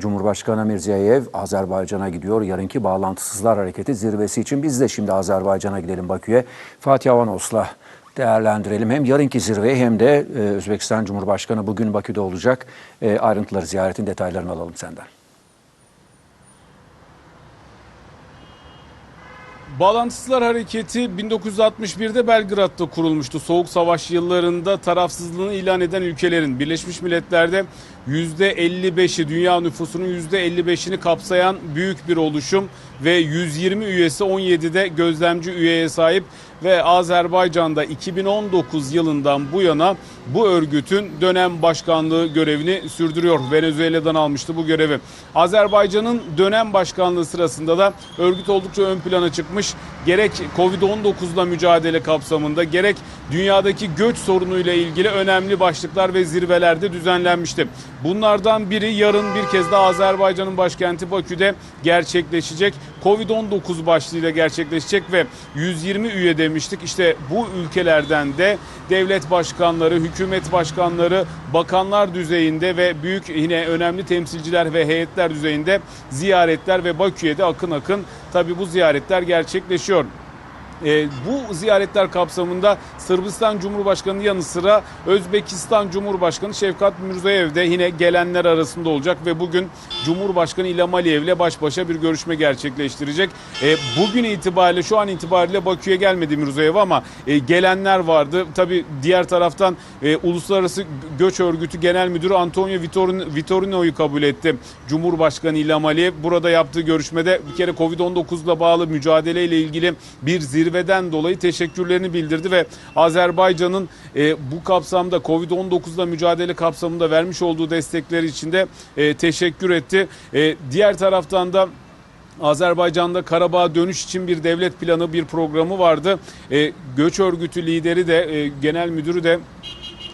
Cumhurbaşkanı Mirziyoyev Azerbaycan'a gidiyor. Yarınki Bağlantısızlar Hareketi zirvesi için biz de şimdi Azerbaycan'a gidelim Bakü'ye. Fatih Avanos'la değerlendirelim. Hem yarınki zirveyi hem de e, Özbekistan Cumhurbaşkanı bugün Bakü'de olacak. E, ayrıntıları, ziyaretin detaylarını alalım senden. Bağlantısızlar Hareketi 1961'de Belgrad'da kurulmuştu. Soğuk Savaş yıllarında tarafsızlığını ilan eden ülkelerin Birleşmiş Milletler'de %55'i dünya nüfusunun %55'ini kapsayan büyük bir oluşum ve 120 üyesi 17'de gözlemci üyeye sahip ve Azerbaycan'da 2019 yılından bu yana bu örgütün dönem başkanlığı görevini sürdürüyor. Venezuela'dan almıştı bu görevi. Azerbaycan'ın dönem başkanlığı sırasında da örgüt oldukça ön plana çıkmış. Gerek Covid-19'la mücadele kapsamında gerek dünyadaki göç sorunuyla ilgili önemli başlıklar ve zirvelerde düzenlenmişti. Bunlardan biri yarın bir kez daha Azerbaycan'ın başkenti Bakü'de gerçekleşecek. Covid-19 başlığıyla gerçekleşecek ve 120 üye demiştik. İşte bu ülkelerden de devlet başkanları, hükümet başkanları, bakanlar düzeyinde ve büyük yine önemli temsilciler ve heyetler düzeyinde ziyaretler ve Bakü'ye de akın akın tabi bu ziyaretler gerçekleşiyor. E, bu ziyaretler kapsamında Sırbistan Cumhurbaşkanı yanı sıra Özbekistan Cumhurbaşkanı Şevkat Mirziyoyev de yine gelenler arasında olacak ve bugün Cumhurbaşkanı İlham Aliyev ile baş başa bir görüşme gerçekleştirecek. E, bugün itibariyle şu an itibariyle Bakü'ye gelmedi Mirziyoyev ama e, gelenler vardı. Tabi diğer taraftan e, Uluslararası Göç Örgütü Genel Müdürü Antonio Vitorino, Vitorino'yu kabul etti. Cumhurbaşkanı İlham Aliyev burada yaptığı görüşmede bir kere Covid-19 ile bağlı mücadeleyle ilgili bir zirve zirveden dolayı teşekkürlerini bildirdi ve Azerbaycan'ın e, bu kapsamda Covid-19'la mücadele kapsamında vermiş olduğu destekleri için de e, teşekkür etti. E, diğer taraftan da Azerbaycan'da Karabağ dönüş için bir devlet planı, bir programı vardı. E, göç örgütü lideri de, e, genel müdürü de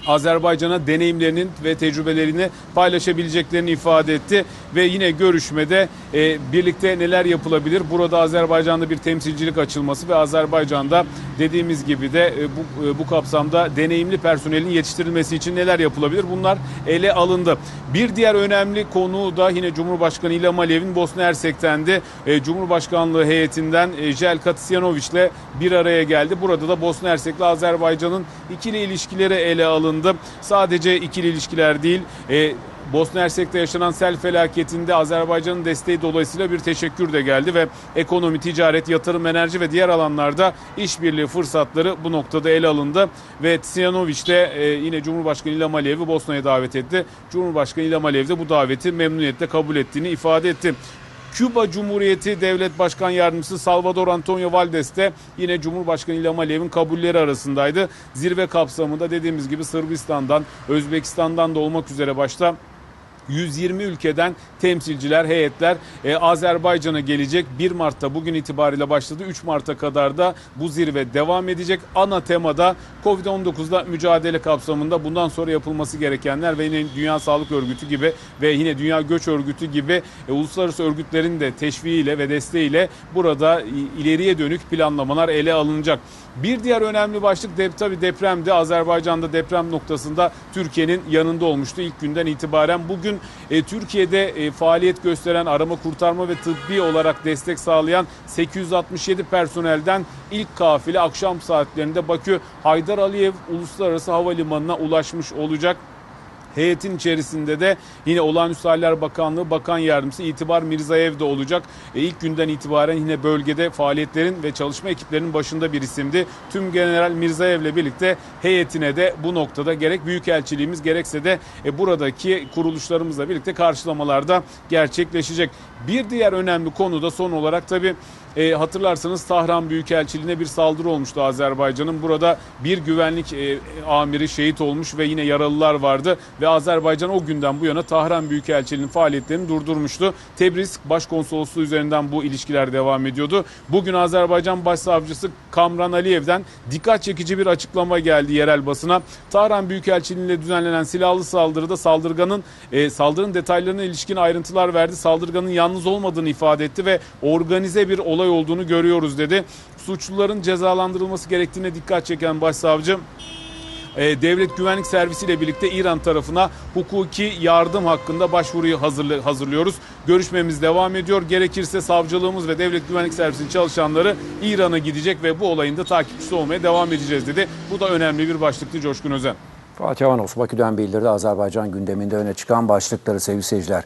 Azerbaycan'a deneyimlerinin ve tecrübelerini paylaşabileceklerini ifade etti ve yine görüşmede e, birlikte neler yapılabilir? Burada Azerbaycan'da bir temsilcilik açılması ve Azerbaycan'da dediğimiz gibi de e, bu e, bu kapsamda deneyimli personelin yetiştirilmesi için neler yapılabilir? Bunlar ele alındı. Bir diğer önemli konu da yine Cumhurbaşkanı İlham Aliyev'in Bosna Hersek'ten de e, Cumhurbaşkanlığı heyetinden e, Jelka Tsjanovic bir araya geldi. Burada da Bosna Hersek'le Azerbaycan'ın ikili ilişkileri ele alındı alındı. Sadece ikili ilişkiler değil, e, Bosna Hersek'te yaşanan sel felaketinde Azerbaycan'ın desteği dolayısıyla bir teşekkür de geldi ve ekonomi, ticaret, yatırım, enerji ve diğer alanlarda işbirliği fırsatları bu noktada ele alındı ve Tsjanovic de e, yine Cumhurbaşkanı İlham Aliyev'i Bosna'ya davet etti. Cumhurbaşkanı İlham Aliyev de bu daveti memnuniyetle kabul ettiğini ifade etti. Küba Cumhuriyeti Devlet Başkan Yardımcısı Salvador Antonio Valdes de yine Cumhurbaşkanı İlham Aliyev'in kabulleri arasındaydı. Zirve kapsamında dediğimiz gibi Sırbistan'dan, Özbekistan'dan da olmak üzere başta 120 ülkeden temsilciler, heyetler e, Azerbaycan'a gelecek. 1 Mart'ta bugün itibariyle başladı. 3 Mart'a kadar da bu zirve devam edecek. Ana temada Covid-19'la mücadele kapsamında bundan sonra yapılması gerekenler ve yine Dünya Sağlık Örgütü gibi ve yine Dünya Göç Örgütü gibi e, uluslararası örgütlerin de teşviğiyle ve desteğiyle burada ileriye dönük planlamalar ele alınacak. Bir diğer önemli başlık de, tabii depremde Azerbaycan'da deprem noktasında Türkiye'nin yanında olmuştu ilk günden itibaren. Bugün e, Türkiye'de e, faaliyet gösteren arama kurtarma ve tıbbi olarak destek sağlayan 867 personelden ilk kafile akşam saatlerinde Bakü Haydar Aliyev Uluslararası Havalimanı'na ulaşmış olacak. Heyetin içerisinde de yine Olağanüstü Haller Bakanlığı Bakan Yardımcısı İtibar Mirzayev de olacak. E, ilk günden itibaren yine bölgede faaliyetlerin ve çalışma ekiplerinin başında bir isimdi. Tüm General Mirzayev ile birlikte heyetine de bu noktada gerek Büyükelçiliğimiz gerekse de e, buradaki kuruluşlarımızla birlikte karşılamalarda gerçekleşecek. Bir diğer önemli konu da son olarak tabii e, hatırlarsanız Tahran Büyükelçiliğine bir saldırı olmuştu Azerbaycan'ın. Burada bir güvenlik e, amiri şehit olmuş ve yine yaralılar vardı ve Azerbaycan o günden bu yana Tahran Büyükelçiliğinin faaliyetlerini durdurmuştu. Tebriz Başkonsolosluğu üzerinden bu ilişkiler devam ediyordu. Bugün Azerbaycan Başsavcısı Kamran Aliyev'den dikkat çekici bir açıklama geldi yerel basına. Tahran Büyükelçiliğiyle düzenlenen silahlı saldırıda saldırganın e, saldırının detaylarına ilişkin ayrıntılar verdi. Saldırganın yalnız olmadığını ifade etti ve organize bir olay olduğunu görüyoruz dedi. Suçluların cezalandırılması gerektiğine dikkat çeken başsavcı e, Devlet Güvenlik Servisi ile birlikte İran tarafına hukuki yardım hakkında başvuruyu hazırlı- hazırlıyoruz. Görüşmemiz devam ediyor. Gerekirse savcılığımız ve Devlet Güvenlik Servisi'nin çalışanları İran'a gidecek ve bu olayın da takipçisi olmaya devam edeceğiz dedi. Bu da önemli bir başlıktı Coşkun Özen. Fatih Avanos Bakü'den bildirdi Azerbaycan gündeminde öne çıkan başlıkları sevgili seyirciler.